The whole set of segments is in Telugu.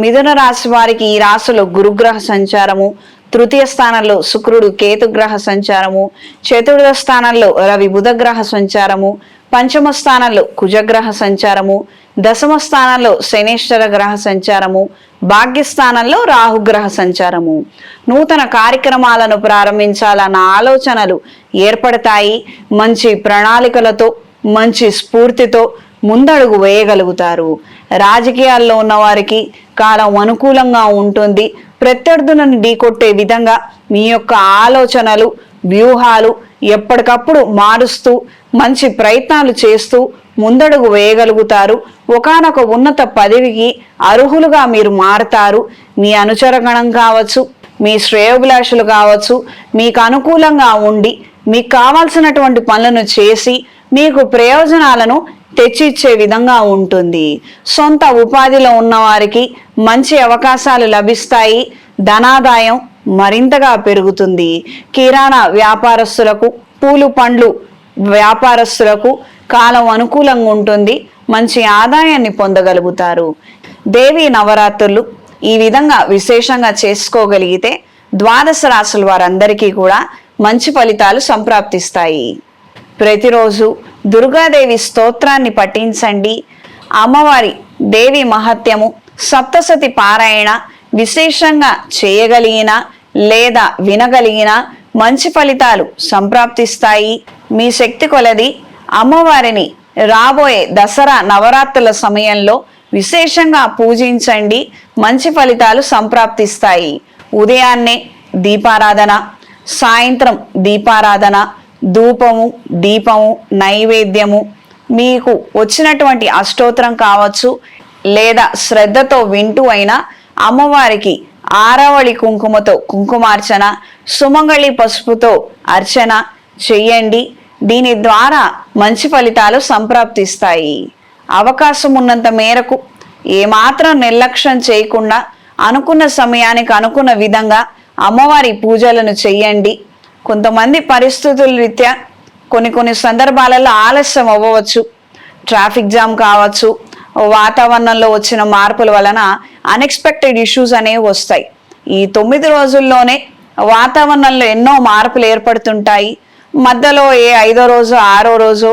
మిథున రాశి వారికి ఈ రాశిలో గురుగ్రహ సంచారము తృతీయ స్థానంలో శుక్రుడు కేతుగ్రహ సంచారము చతుర్థ స్థానంలో రవి బుధగ్రహ సంచారము పంచమ స్థానంలో కుజగ్రహ సంచారము దశమ స్థానంలో శనేశ్వర గ్రహ సంచారము భాగ్యస్థానంలో రాహుగ్రహ సంచారము. నూతన కార్యక్రమాలను ప్రారంభించాలన్న ఆలోచనలు ఏర్పడతాయి. మంచి ప్రణాళికలతో మంచి స్ఫూర్తితో ముందడుగు వేయగలుగుతారు. రాజకీయాల్లో ఉన్నవారికి కాలం అనుకూలంగా ఉంటుంది. ప్రత్యర్థులను ఢీకొట్టే విధంగా మీ యొక్క ఆలోచనలు వ్యూహాలు ఎప్పటికప్పుడు మారుస్తూ మంచి ప్రయత్నాలు చేస్తూ ముందడుగు వేయగలుగుతారు. ఒకానొక ఉన్నత పదవికి అర్హులుగా మీరు మారతారు. మీ అనుచరగణం కావచ్చు మీ శ్రేయోభిలాషులు కావచ్చు మీకు అనుకూలంగా ఉండి మీకు కావాల్సినటువంటి పనులను చేసి మీకు ప్రయోజనాలను తెచ్చిచ్చే విధంగా ఉంటుంది. సొంత ఉపాధిలో ఉన్నవారికి మంచి అవకాశాలు లభిస్తాయి. ధనాదాయం మరింతగా పెరుగుతుంది. కిరాణా వ్యాపారస్తులకు పూలు పండ్లు వ్యాపారస్తులకు కాలం అనుకూలంగా ఉంటుంది. మంచి ఆదాయాన్ని పొందగలుగుతారు. దేవి నవరాత్రులు ఈ విధంగా విశేషంగా చేసుకోగలిగితే ద్వాదశ రాశుల వారందరికీ కూడా మంచి ఫలితాలు సంప్రాప్తిస్తాయి. ప్రతిరోజు దుర్గాదేవి స్తోత్రాన్ని పఠించండి. అమ్మవారి దేవి మహత్యము సప్తసతి పారాయణ విశేషంగా చేయగలిగిన లేదా వినగలిగిన మంచి ఫలితాలు సంప్రాప్తిస్తాయి. మీ శక్తి కొలది అమ్మవారిని రాబోయే దసరా నవరాత్రుల సమయంలో విశేషంగా పూజించండి. మంచి ఫలితాలు సంప్రాప్తిస్తాయి. ఉదయాన్నే దీపారాధన సాయంత్రం దీపారాధన ధూపము దీపము నైవేద్యము. మీకు వచ్చినటువంటి అష్టోత్తరం కావచ్చు లేదా శ్రద్ధతో వింటూ అయినా అమ్మవారికి ఆరవళి కుంకుమతో కుంకుమార్చన సుమంగళి పసుపుతో అర్చన చెయ్యండి దీని ద్వారా మంచి ఫలితాలు సంప్రాప్తిస్తాయి. అవకాశం ఉన్నంత మేరకు ఏమాత్రం నిర్లక్ష్యం చేయకుండా అనుకున్న సమయానికి అనుకున్న విధంగా అమ్మవారి పూజలను చెయ్యండి కొంతమంది పరిస్థితుల రీత్యా కొన్ని కొన్ని సందర్భాలలో ఆలస్యం అవ్వవచ్చు. ట్రాఫిక్ జామ్ కావచ్చు. వాతావరణంలో వచ్చిన మార్పుల వలన అన్ఎక్స్పెక్టెడ్ ఇష్యూస్ అనేవి వస్తాయి. ఈ తొమ్మిది రోజుల్లోనే వాతావరణంలో ఎన్నో మార్పులు ఏర్పడుతుంటాయి. మధ్యలో ఏ ఐదో రోజు ఆరో రోజు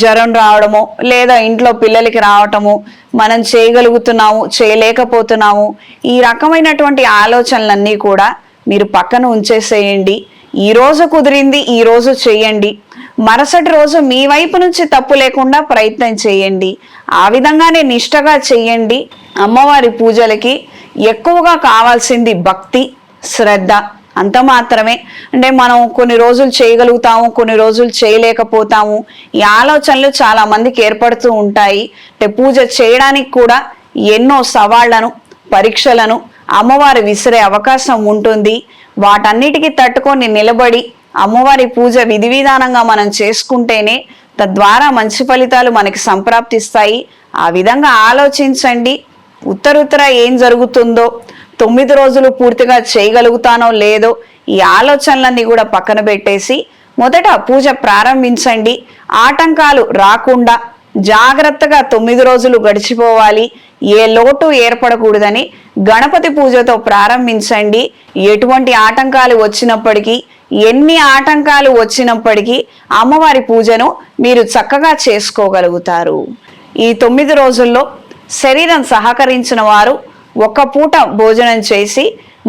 జ్వరం రావడము లేదా ఇంట్లో పిల్లలకి రావటము మనం చేయగలుగుతున్నాము చేయలేకపోతున్నాము ఈ రకమైనటువంటి ఆలోచనలన్నీ కూడా మీరు పక్కన ఉంచేసేయండి. ఈ రోజు కుదిరింది ఈ రోజు చేయండి. మరుసటి రోజు మీ వైపు నుంచి తప్పు లేకుండా ప్రయత్నం చేయండి. ఆ విధంగానే నిష్టగా చేయండి అమ్మవారి పూజలకి. ఎక్కువగా కావాల్సింది భక్తి శ్రద్ధ. అంత మాత్రమే. అంటే మనం కొన్ని రోజులు చేయగలుగుతాము కొన్ని రోజులు చేయలేకపోతాము. ఈ ఆలోచనలు చాలా మందికి ఏర్పడుతూ ఉంటాయి. అంటే పూజ చేయడానికి కూడా ఎన్నో సవాళ్ళను పరీక్షలను అమ్మవారు విసిరే అవకాశం ఉంటుంది. వాటన్నిటికీ తట్టుకొని నిలబడి అమ్మవారి పూజ విధి విధానంగా మనం చేసుకుంటేనే తద్వారా మంచి ఫలితాలు మనకి సంప్రాప్తిస్తాయి. ఆ విధంగా ఆలోచించండి. ఉత్తరుత్తర ఏం జరుగుతుందో తొమ్మిది రోజులు పూర్తిగా చేయగలుగుతానో లేదో ఈ ఆలోచనలన్నీ కూడా పక్కన పెట్టేసి మొదట పూజ ప్రారంభించండి. ఆటంకాలు రాకుండా జాగ్రత్తగా తొమ్మిది రోజులు గడిచిపోవాలి. ఏ లోటు ఏర్పడకూడదని గణపతి పూజతో ప్రారంభించండి. ఎటువంటి ఆటంకాలు వచ్చినప్పటికీ ఎన్ని ఆటంకాలు వచ్చినప్పటికీ అమ్మవారి పూజను మీరు చక్కగా చేసుకోగలుగుతారు. ఈ తొమ్మిది రోజుల్లో శరీరం సహకరించిన వారు ఒక పూట భోజనం చేసి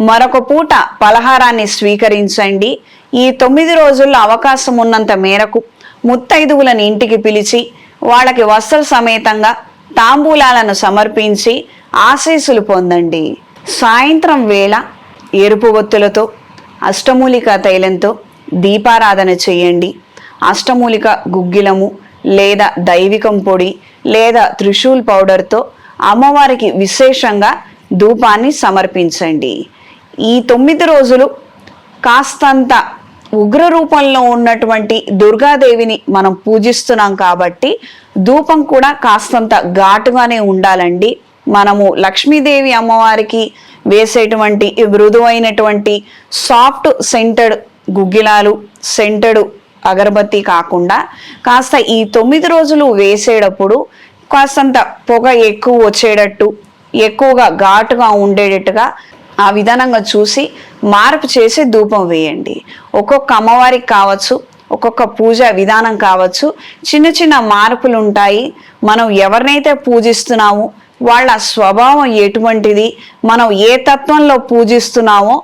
మరొక పూట పలహారాన్ని స్వీకరించండి. ఈ తొమ్మిది రోజుల్లో అవకాశం ఉన్నంత మేరకు ముత్తైదువులను ఇంటికి పిలిచి వాళ్ళకి వస్త్ర సమేతంగా తాంబూలాలను సమర్పించి ఆశీస్సులు పొందండి. సాయంత్రం వేళ ఎరుపు ఒత్తులతో అష్టమూలిక తైలంతో దీపారాధన చేయండి. అష్టమూలిక గుగ్గిలము లేదా దైవికం పొడి లేదా త్రిశూల్ పౌడర్తో అమ్మవారికి విశేషంగా ధూపాన్ని సమర్పించండి. ఈ తొమ్మిది రోజులు కాస్తంత ఉగ్ర రూపంలో ఉన్నటువంటి దుర్గాదేవిని మనం పూజిస్తున్నాం కాబట్టి ధూపం కూడా కాస్తంత ఘాటుగానే ఉండాలండి. మనము లక్ష్మీదేవి అమ్మవారికి వేసేటువంటి మృదువైనటువంటి సాఫ్ట్ సెంటెడ్ గుగ్గిలాలు సెంటెడ్ అగరబత్తి కాకుండా కాస్త ఈ తొమ్మిది రోజులు వేసేటప్పుడు కాస్తంత పొగ ఎక్కువ వచ్చేటట్టు ఎక్కువగా ఘాటుగా ఉండేటట్టుగా ఆ విధానంగా చూసి మార్పు చేసి ధూపం వేయండి. ఒక్కొక్క అమ్మవారికి కావచ్చు ఒక్కొక్క పూజ విధానం కావచ్చు. చిన్న చిన్న మార్పులు ఉంటాయి మనం ఎవరినైతే పూజిస్తున్నామో వాళ్ళ స్వభావం ఎటువంటిది మనం ఏ తత్వంలో పూజిస్తున్నామో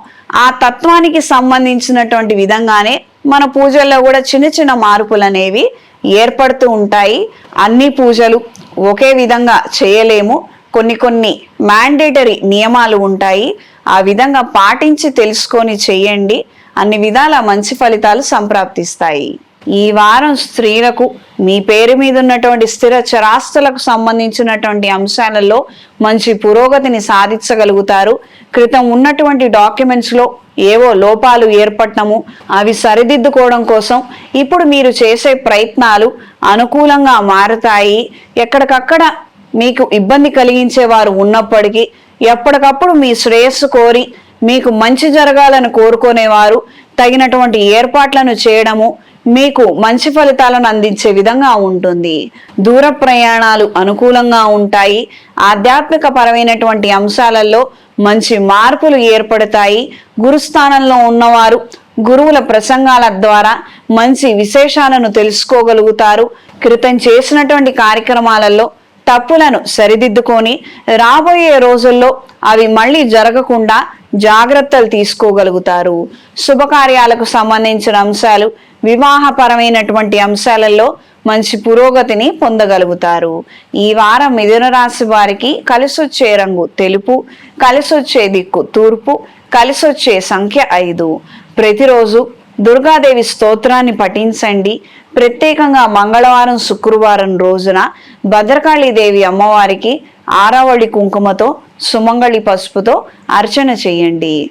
ఆ తత్వానికి సంబంధించినటువంటి విధంగానే మన పూజల్లో కూడా చిన్న చిన్న మార్పులు అనేవి ఏర్పడుతూ ఉంటాయి. అన్ని పూజలు ఒకే విధంగా చేయలేము. కొన్ని కొన్ని మ్యాండేటరీ నియమాలు ఉంటాయి. ఆ విధంగా పాటించి తెలుసుకొని చేయండి. అన్ని విధాల మంచి ఫలితాలు సంప్రాప్తిస్తాయి. ఈ వారం స్త్రీలకు మీ పేరు మీద ఉన్నటువంటి స్థిర చరాస్తులకు సంబంధించినటువంటి అంశాలలో మంచి పురోగతిని సాధించగలుగుతారు. క్రితం ఉన్నటువంటి డాక్యుమెంట్స్లో ఏవో లోపాలు ఏర్పడటము అవి సరిదిద్దుకోవడం కోసం ఇప్పుడు మీరు చేసే ప్రయత్నాలు అనుకూలంగా మారుతాయి. ఎక్కడికక్కడ మీకు ఇబ్బంది కలిగించే వారు ఉన్నప్పటికీ ఎప్పటికప్పుడు మీ శ్రేయస్సు కోరి మీకు మంచి జరగాలని కోరుకునేవారు. తగినటువంటి ఏర్పాట్లను చేయడము మీకు మంచి ఫలితాలను అందించే విధంగా ఉంటుంది. దూర ప్రయాణాలు అనుకూలంగా ఉంటాయి. ఆధ్యాత్మిక పరమైనటువంటి అంశాలలో మంచి మార్పులు ఏర్పడతాయి. గురుస్థానంలో ఉన్నవారు గురువుల ప్రసంగాల ద్వారా మంచి విశేషాలను తెలుసుకోగలుగుతారు. క్రితం చేసినటువంటి కార్యక్రమాలలో తప్పులను సరిదిద్దుకొని రాబోయే రోజుల్లో అవి మళ్ళీ జరగకుండా జాగ్రత్తలు తీసుకోగలుగుతారు. శుభకార్యాలకు సంబంధించిన అంశాలు వివాహపరమైనటువంటి అంశాలలో మంచి పురోగతిని పొందగలుగుతారు. ఈ వారం మిథున రాశి వారికి కలిసొచ్చే రంగు తెలుపు కలిసొచ్చే దిక్కు తూర్పు కలిసొచ్చే సంఖ్య ఐదు. ప్రతిరోజు దుర్గాదేవి స్తోత్రాన్ని పఠించండి. ప్రత్యేకంగా మంగళవారం శుక్రవారం రోజున భద్రకాళీదేవి అమ్మవారికి ఆరావళి కుంకుమతో సుమంగళి పసుపుతో అర్చన చేయండి.